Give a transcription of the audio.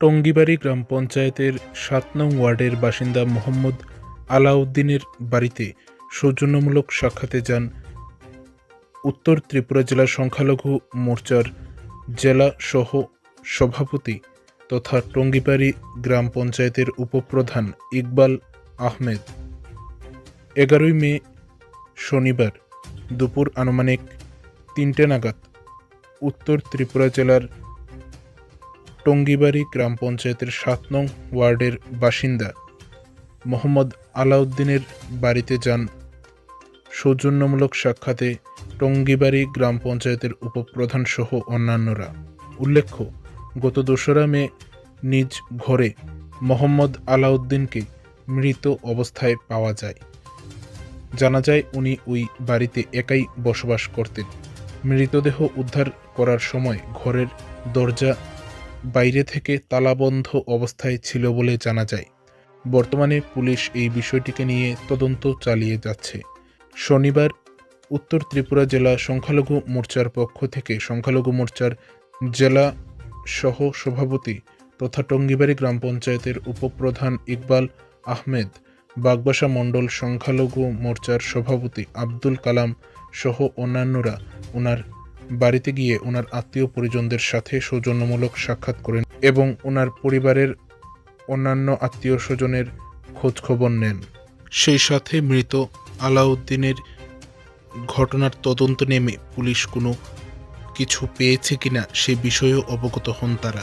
টঙ্গিবাড়ি গ্রাম পঞ্চায়েতের সাত নং ওয়ার্ডের বাসিন্দা মোহাম্মদ আলাউদ্দিনের বাড়িতে সৌজন্যমূলক সাক্ষাতে যান উত্তর ত্রিপুরা জেলা সংখ্যালঘু মোর্চার জেলা সহ সভাপতি তথা টঙ্গিবাড়ি গ্রাম পঞ্চায়েতের উপপ্রধান ইকবাল আহমেদ। এগারোই মে, শনিবার, দুপুর আনুমানিক তিনটে নাগাদ উত্তর ত্রিপুরা জেলার টঙ্গিবাড়ি গ্রাম পঞ্চায়েতের সাত নং ওয়ার্ডের বাসিন্দা মোহাম্মদ আলাউদ্দিনের বাড়িতে যান। সৌজন্যমূলক সাক্ষাতে টঙ্গিবাড়ি গ্রাম পঞ্চায়েতের উপপ্রধান সহ অন্যান্যরা। উল্লেখ্য, গত দোসরা মে নিজ ঘরে মোহাম্মদ আলাউদ্দিনকে মৃত অবস্থায় পাওয়া যায়। জানা যায়, উনি ওই বাড়িতে একাই বসবাস করতেন। মৃতদেহ উদ্ধার করার সময় ঘরের দরজা বাইরে থেকে তালাবন্ধ অবস্থায় ছিল বলে জানা যায়। বর্তমানে পুলিশ এই বিষয়টিকে নিয়ে তদন্ত চালিয়ে যাচ্ছে। শনিবার উত্তর ত্রিপুরা জেলা সংখ্যালঘু মোর্চার পক্ষ থেকে সংখ্যালঘু মোর্চার জেলা সহ সভাপতি তথা টঙ্গিবাড়ি গ্রাম পঞ্চায়েতের উপপ্রধান ইকবাল আহমেদ, বাগবাসা মণ্ডল সংখ্যালঘু মোর্চার সভাপতি আব্দুল কালাম সহ অন্যান্যরা ওনার বাড়িতে গিয়ে ওনার আত্মীয় পরিজনদের সাথে সৌজন্যমূলক সাক্ষাৎ করেন এবং ওনার পরিবারের অন্যান্য আত্মীয় স্বজনের খোঁজখবর নেন। সেই সাথে মৃত আলাউদ্দিনের ঘটনার তদন্ত নেমে পুলিশ কোনো কিছু পেয়েছে কিনা সে বিষয়েও অবগত হন তারা।